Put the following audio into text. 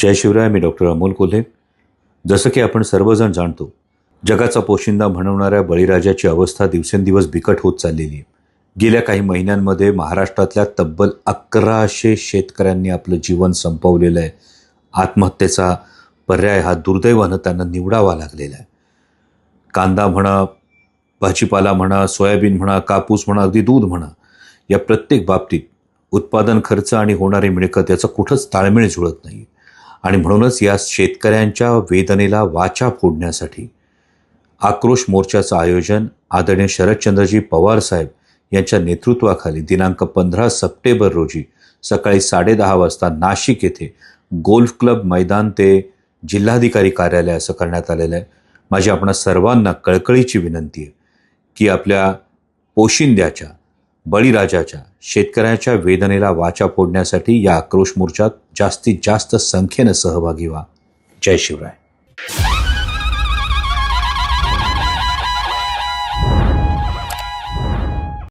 जय शिवराय मी डॉक्टर अमोल कोल्हे. जसं की आपण सर्वजण जाणतो जगाचा पोशिंदा म्हणवणाऱ्या बळीराजाची अवस्था दिवसेंदिवस बिकट होत चाललेली आहे. गेल्या काही महिन्यांमध्ये महाराष्ट्रातल्या तब्बल अकराशे शेतकऱ्यांनी आपलं जीवन संपवलेलं आहे. आत्महत्येचा पर्याय हा दुर्दैवानं त्यांना निवडावा लागलेला आहे. कांदा म्हणा भाजीपाला म्हणा सोयाबीन म्हणा कापूस म्हणा अगदी दूध म्हणा या प्रत्येक बाबतीत उत्पादन खर्च आणि होणारी मिळकत याचा कुठंच ताळमेळ जुळत नाही आणि म्हणूनच या शेतकऱ्यांच्या वेदनेला वाचा फोडण्यासाठी आक्रोश मोर्चाचं आयोजन आदरणीय शरदचंद्रजी पवार साहेब यांच्या नेतृत्वाखाली दिनांक पंधरा सप्टेंबर रोजी सकाळी साडेदहा वाजता नाशिक येथे गोल्फ क्लब मैदान ते जिल्हाधिकारी कार्यालय असं करण्यात आलेलं आहे. माझी आपणा सर्वांना कळकळीची विनंती आहे की आपल्या पोशिंद्याच्या बळीराजाच्या शेतकऱ्याच्या वेदनेला वाचा फोडण्यासाठी या आक्रोश मोर्चात जास्तीत जास्त संख्येनं सहभागी व्हा. जय शिवराय.